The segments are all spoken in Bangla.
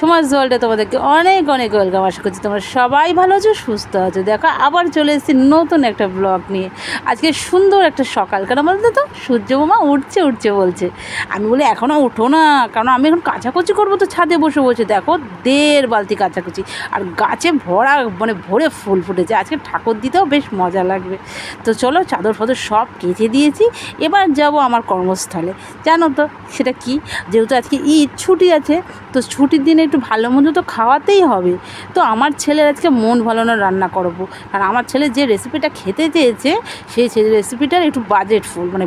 সমাজ জলটা তোমাদেরকে অনেক অনেক ওয়েলকাম আশা করছি। তোমরা সবাই ভালো আছো, সুস্থ আছো। দেখো, আবার চলে এসেছি নতুন একটা ব্লগ নিয়ে। আজকে সুন্দর একটা সকাল। কেন বলতে তো? সূর্য মামা উঠছে উঠছে বলছে। আমি বলি এখনও উঠো না। কারণ আমি এখন কাচাকুচি করব তো ছাদে বসে বসে। দেখো, দেড় বালতি কাচাকুচি। আর গাছে ভরা মানে ভরে ফুল ফুটেছে। আজকে ঠাকুর দিতেও বেশ মজা লাগবে। তো চলো, চাদর ফাদর সব কেচে দিয়েছি। এবার যাব আমার কর্মস্থলে। জানো তো, সেটা কি? যেহেতু আজকে ঈদ, ছুটি আছে। তো ছুটির দিনে একটু ভালো মন্দ তো খাওয়াতেই হবে। তো আমার ছেলের আজকে মন ভালো না রান্না করব। কারণ আমার ছেলে যে রেসিপিটা খেতে চেয়েছে, সেই সেই রেসিপিটার একটু বাজেট ফুল মানে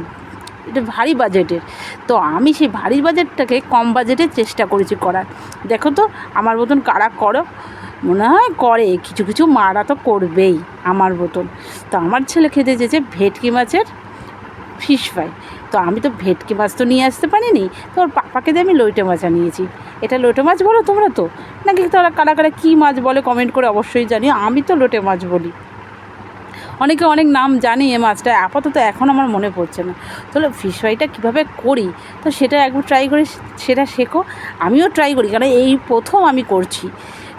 এটা ভারী বাজেটের তো আমি সেই ভারী বাজেটটাকে কম বাজেটের চেষ্টা করেছি করার। দেখো তো, আমার মতন কারা করো? মনে হয় করে, কিছু কিছু মারা তো করবেই আমার মতন। তো আমার ছেলে খেতে চেয়েছে ভেটকি মাছের ফিশ ফ্রাই তো আমি তো ভেটকি মাছ তো নিয়ে আসতে পারিনি, তো ওর পাপাকে দিয়ে আমি লইটে মাছ আনিয়েছি। এটা লোটে মাছ বলো তোমরা তো? নাকি তারা কারা কারা কী মাছ বলে কমেন্ট করে অবশ্যই জানি আমি তো লোটে মাছ বলি। অনেকে অনেক নাম জানি এ মাছটা, আপাতত এখন আমার মনে পড়ছে না। তাহলে ফিশ ফ্রাইটা কীভাবে করি? তো সেটা একবার ট্রাই করে সেটা শেখো। আমিও ট্রাই করি কারণ এই প্রথম আমি করছি।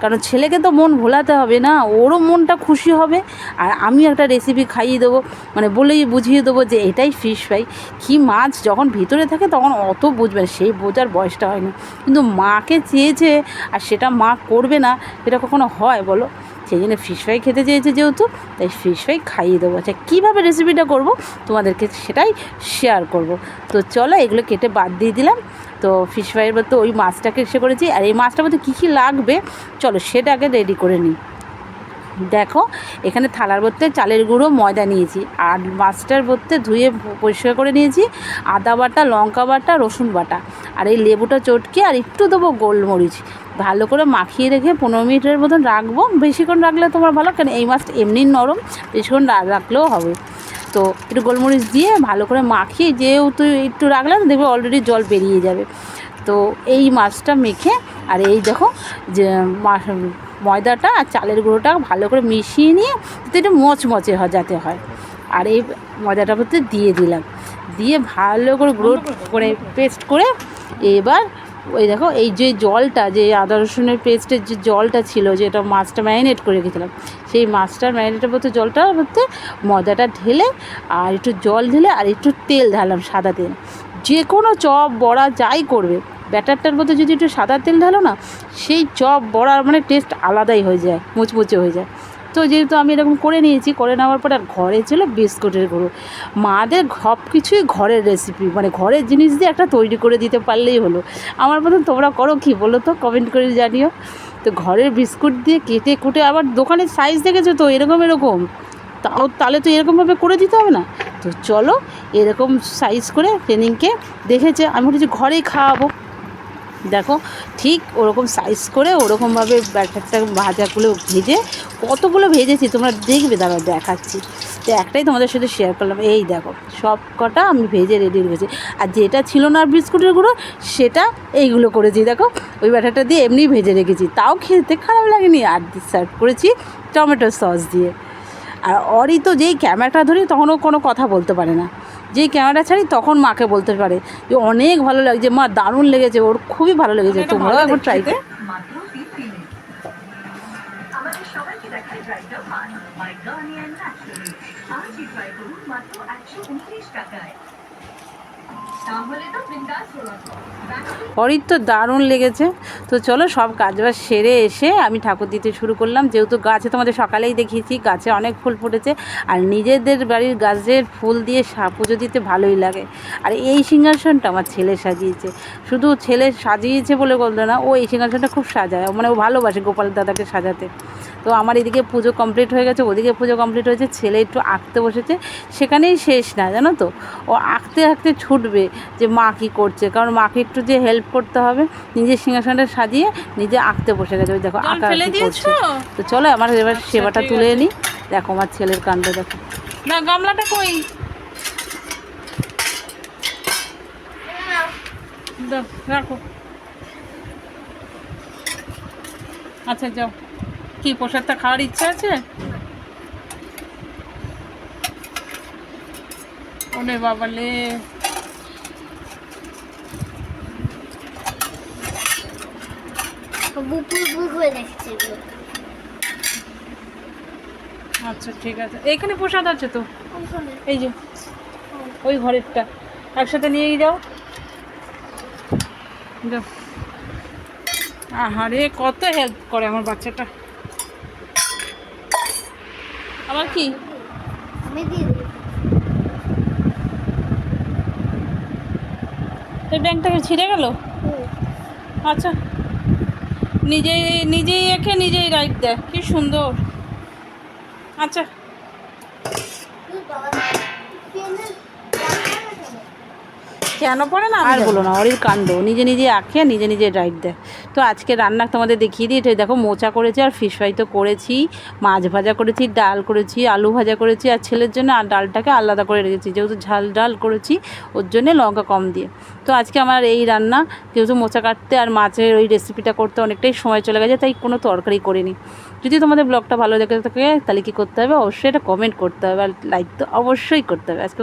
কারণ ছেলেকে তো মন ভোলাতে হবে না, ওরও মনটা খুশি হবে। আর আমি একটা রেসিপি খাইয়ে দেবো মানে বলেই বুঝিয়ে দেবো যে এটাই ফিশ ফ্রাই কী মাছ যখন ভিতরে থাকে তখন অত বুঝবে না, সেই বোঝার বয়সটা হয় না কিন্তু মাকে চেয়েছে, আর সেটা মা করবে না, সেটা কখনো হয় বলো? সেই জন্য ফিশ ফ্রাই খেতে চেয়েছে যেহেতু, তাই ফিশ ফ্রাই খাইয়ে দেবো। আচ্ছা কীভাবে রেসিপিটা করব? তোমাদেরকে সেটাই শেয়ার করব। তো চলো, এগুলো কেটে বাদ দিয়ে দিলাম। তো ফিশ ফ্রাইয়ের বলতে ওই মাছটাকে এসে করেছি। আর এই মাছটার মধ্যে কী কী লাগবে? চলো সেটা আগে রেডি করে নিই। দেখো, এখানে থালার ভর্তে চালের গুঁড়ো, ময়দা নিয়েছি। আর মাছটার ভর্তে ধুয়ে পরিষ্কার করে নিয়েছি আদা বাটা, লঙ্কা বাটা, রসুন বাটা। আর এই লেবুটা চটকে আর একটু দেবো গোলমরিচ। ভালো করে মাখিয়ে রেখে পনেরো মিনিটের মতন রাখব। বেশিক্ষণ রাখলে তোমার ভালো, কেন এই মাছটা এমনি নরম, বেশিক্ষণ রাখলেও হবে। তো একটু গোলমরিচ দিয়ে ভালো করে মাখিয়ে যেহেতু একটু রাখলে না দেখবে অলরেডি জল বেরিয়ে যাবে। তো এই মাছটা মেখে আর এই দেখো যে ময়দাটা আর চালের গুঁড়োটা ভালো করে মিশিয়ে নিয়ে যাতে একটু মচমচে হয় যাতে হয়। আর এই ময়দাটার মধ্যে দিয়ে দিলাম। দিয়ে ভালো করে গুঁড়ো করে পেস্ট করে এবার ওই দেখো, এই যে জলটা, যে আদা রসুনের পেস্টের যে জলটা ছিল যেটা মাছটা ম্যারিনেট করে রেখেছিলাম, সেই মাছটা ম্যারিনেটের মধ্যে জলটার মধ্যে ময়দাটা ঢেলে আর একটু জল ঢেলে আর একটু তেল ঢালাম সাদা তেল। যে কোনো চপ, বড়া যাই করবে, ব্যাটারটার মধ্যে যদি একটু সাদা তেল ঢালো না, সেই চপ বড়ার মানে টেস্ট আলাদাই হয়ে যায়, মুচমুচে হয়ে যায়। তো যেহেতু আমি এরকম করে নিয়েছি, করে নেওয়ার পর আর ঘরে ছিল বিস্কুটের গুঁড়ো। মাদের সব কিছুই ঘরের রেসিপি মানে ঘরের জিনিস দিয়ে একটা তৈরি করে দিতে পারলেই হলো। আমার মতন তোমরা করো কি বলো তো? কমেন্ট করে জানিও। তো ঘরের বিস্কুট দিয়ে কেটে কুটে আবার দোকানের সাইজ দেখেছ তো? এরকম এরকম। তাও তাহলে তো এরকমভাবে করে দিতে হবে না। তো চলো এরকম সাইজ করে ট্রেনিংকে দেখেছে। আমি বলেছি, ঘরেই খাওয়াবো। দেখো, ঠিক ওরকম সাইজ করে ওরকমভাবে ব্যাটারটা ভাজাগুলো ভেজে কতগুলো ভেজেছি, তোমরা দেখবে দাঁড়া দেখাচ্ছি। তো একটাই তোমাদের সাথে শেয়ার করলাম, এই দেখো সব কটা আমি ভেজে রেডি রেখেছি আর যেটা ছিল না বিস্কুটের গুঁড়ো, সেটা এইগুলো করেছি, দেখো, ওই ব্যাটারটা দিয়ে এমনি ভেজে রেখেছি। তাও খেতে খারাপ লাগেনি, আর সার্ভ করেছি টমেটো সস দিয়ে। আর অরি তো যেই ক্যামেরাটা ধরি, তখনও কোনো কথা বলতে পারে না। যেই ক্যামেরা ছাড়ি তখন মাকে বলতে পারে যে অনেক ভালো লাগছে মা দারুণ লেগেছে ওর খুবই ভালো লেগেছে তোমরাও একবার ট্রাই করো। মাত্র একশো উনত্রিশ টাকায়। তাহলে তো দারুণ লেগেছে। তো চলো সব কাজবাজ সেরে এসে আমি ঠাকুর দিতে শুরু করলাম। যেহেতু গাছে তোমাদের সকালেই দেখিয়েছি, গাছে অনেক ফুল ফুটেছে। আর নিজেদের বাড়ির গাছের ফুল দিয়ে পুজো দিতে ভালোই লাগে। আর এই সিংহাসনটা আমার ছেলে সাজিয়েছে। শুধু ছেলে সাজিয়েছে বলে বলতো না, ও এই সিংহাসনটা খুব সাজায়। মানে ও ভালোবাসে গোপাল দাদাকে সাজাতে। তো আমার এদিকে পুজো কমপ্লিট হয়ে গেছে ওদিকে পুজো কমপ্লিট হয়েছে ছেলে একটু আঁকতে বসেছে সেখানেই শেষ না জানো তো? ও আঁকতে আঁকতে ছুটবে যে মা কী করছে কারণ মাকে একটু যে হেল্প করতে হবে নিজের সিংহাসনটা সাজিয়ে নিজে আঁকতে বসে গেছে। ওই দেখো আঁকা করছে। তো চলো আমার এবার সেবাটা তুলে। নিই দেখো আমার ছেলের কাণ্ড দেখো। না গামলাটা কই? রাখো। আচ্ছা যাও। কি প্রসাদটা খাওয়ার ইচ্ছা আছে? ওরে বাবালে। হয়ে। আচ্ছা ঠিক আছে। এখানে প্রসাদ আছে তো? এই যে ওই ঘরেরটা। একসাথে নিয়েই যাও যাও। আহারে কত হেল্প করে আমার বাচ্চাটা। আবার কি? আমি দিয়ে এই ব্যাংকটাকে ছিঁড়ে গেল? আচ্ছা। নিজেই নিজেই এঁকে নিজেই রাইট দেয়। কি সুন্দর। আচ্ছা তুই বাবা পেনের দরকার আছে? কেন পড়ে না? আর বলো না অরির কাণ্ড। নিজে নিজে আঁকে আর নিজে নিজে রাইট দেয়। তো আজকে রান্না তোমাদের দেখিয়ে দিই। এটা দেখো মোচা করেছি আর ফিশ ফ্রাই তো করেছি মাছ ভাজা করেছি ডাল করেছি আলু ভাজা করেছি আর ছেলের জন্য আর ডালটাকে আলাদা করে রেখেছি। যেহেতু ঝাল ডাল করেছি ওর জন্যে লঙ্কা কম দিয়ে। তো আজকে আমার এই রান্না যেহেতু মোচা কাটতে আর মাছের ওই রেসিপিটা করতে অনেকটাই সময় চলে গেছে তাই কোনো তরকারি করিনি। যদি তোমাদের ব্লগটা ভালো লেগে থাকে তাহলে কী করতে হবে? অবশ্যই এটা কমেন্ট করতে হবে আর লাইক তো অবশ্যই করতে হবে। আজকে